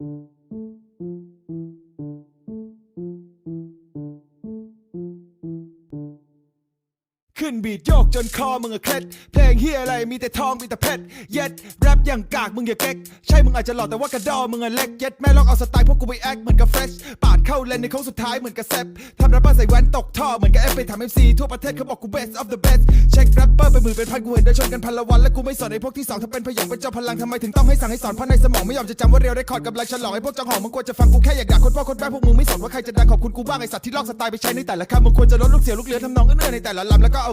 Thank you ขึ้นบีดโยกจนคอมึงอะเคล็ดเพลงเฮียอะไรมีแต่ทองมีแต่เพชรเย็ดแรปอย่างกากมึงอย่าเก๊กใช่มึงอาจจะหล่อแต่ว่ากระดอมึงอะเล็กเย็ดแม่ลองเอาสไตล์พวกกูไปแอคเหมือนกับเฟรชปาดเข้าเลนในโค้งสุดท้ายเหมือนกับแซปทำแรปเปอร์ใส่แว่นตกท่อเหมือนกับเอฟไปทำเอ็มซีทั่วประเทศเขาบอกกู best of the best เช็คแรปเปอร์เป็นหมื่นเป็นพันกูเห็นได้ชนกันพันละวันและกูไม่สอนไอ้พวกที่สองถ้าเป็นพยองเป็นเจ้าพลังทำไมถึงต้องให้สั่งให้สอนเพราะในสมองไม่ยอมจะจำว่าเรียวได้คอร์ดกำลังฉลองไอ้พวกจังหองมึงควรจะฟังกูแค่อยากด่าคนพ่อคนแม่พวกมึงไม่สนว่าใครจะดังขอบคุณกูบ้างไอ้สัตว์ที่ลอกสไตล์ไปใช้ในแต่ละคำมึงควรจะลดลูกเสียลูกเลือทำนองเอื้อในแต่ละลำแล้วก็เอา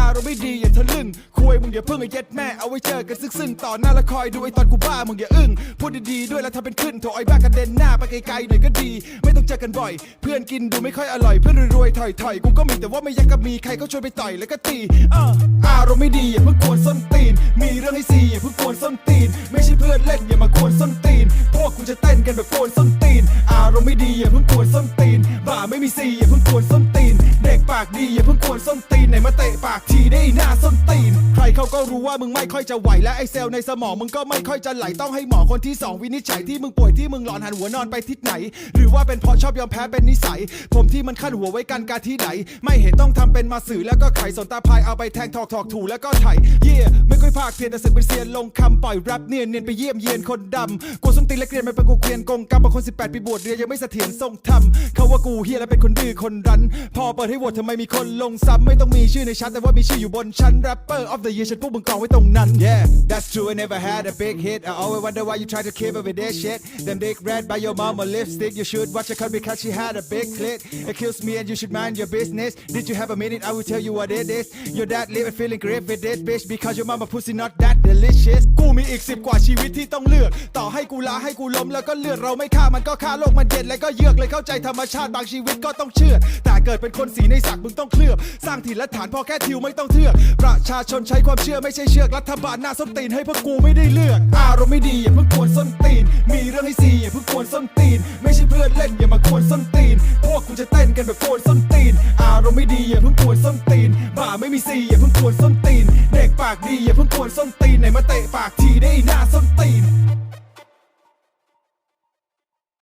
อารมณ์ไม่ดีอย่าทะลึ่งคุยมึงอย่าเพิ่งไอ้เย็ดแม่เอาไว้เจอกันซึ่งๆต่อหน้าและคอยดูไอ้ตอนกูบ้ามึงอย่าอึ้งพูดดีๆด้วยแล้วทำเป็นขึ้นโถไอ้บ้ากระเด็นหน้าไปไกลๆหน่อยก็ดี ไม่ต้องเจอกันบ่อย เพื่อนกินดูไม่ค่อยอร่อยเพื่อนรวยๆถอยๆกูก็มีแต่ว่าไม่อยากจะมีใครเขาชวนไปต่อยแล้วก็ตีอ่าอารมณ์ไม่ดีอย่าเพิ่งกวนส้นตีน มีเรื่องให้ซีอย่าเพิ่งกวนส้นตีน ไม่ใช่เพื่อนเล่นอย่ามากวนส้นตีน พวกกูจะเต้นกันแบบกวนส้นตีน อารมณ์ไม่ดีอย่าเพิ่งกวนส้นตีนบ่าไม่มีซีอย่าเพิ่งกวนส้นตีน ด็กปากดีอย่าเพิ่งกวนส้นตีนไหนมาเตะปากทีได้หน้าส้นตีน ใครเขาก็รู้ว่ามึงไม่ค่อยจะไหวและไอเซลในสมองมึงก็ไม่ค่อยจะไหลต้องให้หมอคนที่สองวินิจฉัยที่มึงป่วยที่มึงหลอนหันหัวนอนไปทิศไหน หรือว่าเป็นเพราะชอบยอมแพ้เป็นนิสัย ผมที่มันขั้นหัวไว้กันการที่ไหน ไม่เห็นต้องทำเป็นมาสื่อแล้วก็ไขสนตาพายเอาไปแทงถอกถอกถูแล้วก็ไถเย่ไม่ค่อยภาคเพียนแต่สึกเป็นเซียนลงคำปล่อยแรปเนียนเนียนไปเยี่ยมเยียนคนดำกูส้นตีนและเกรียนไม่เป็นกูเกรียนกงกรรมบางคน18ปีบวชเรียนยังไม่เสถียรทรงธรรมเขาว่ากูเฮียและเป็นคนดื้อคนรั้น พอเปิดให้โหวตทำไมมีคนลงซ้ำไม่ต้องมีชื่อในชั้นแต่ว่ามีชื่ออยู่บนชั้น rapper of the year ฉันพวกมึงกองไว้ตรงนั้น yeah that's true I never had a big hit I always wonder why you try to keep up with that shit them dick red by your mama lipstick you should watch her cut because she had a big clit accuse me and you should mind your business did you have a minute I will tell you what it is your dad living feeling great with this bitch because your mama pussy not that delicious กูมีอีกสิบกว่าชีวิตที่ต้องเลือกต่อให้กูลาให้กูล้มแล้วก็เลือดเราไม่ฆ่ามันก็ฆ่าโลกมันเย็นแล้วก็เยือกเลยเข้าใจธรรมชาติบางชีวิตก็ต้องเชื่อดแต่เกิดเป็นคนสีในสักมึงต้องเคลือบ สร้างถิ่นและฐานพอแค่ทิวไม่ต้องเทือก ประชาชนใช้ความเชื่อไม่ใช่เชือกรัฐบาลหน้าส้นตีนให้พวกกูไม่ได้เลือก อารมณ์ไม่ดีอย่าเพิ่งกวนส้นตีน มีเรื่องให้ซีอย่าเพิ่งกวนส้นตีน ไม่ใช่เพื่อนเล่นอย่ามากวนส้นตีน พวกกูจะเต้นกันแบบกวนส้นตีน อารมณ์ไม่ดีอย่าเพิ่งกวนส้นตีน บ่าไม่มีซีอย่าเพิ่งกวนส้นตีน เด็กปากดีอย่าเพิ่งกวนส้นตีนไหนมาเตะปากทีได้หน้าส้นตีน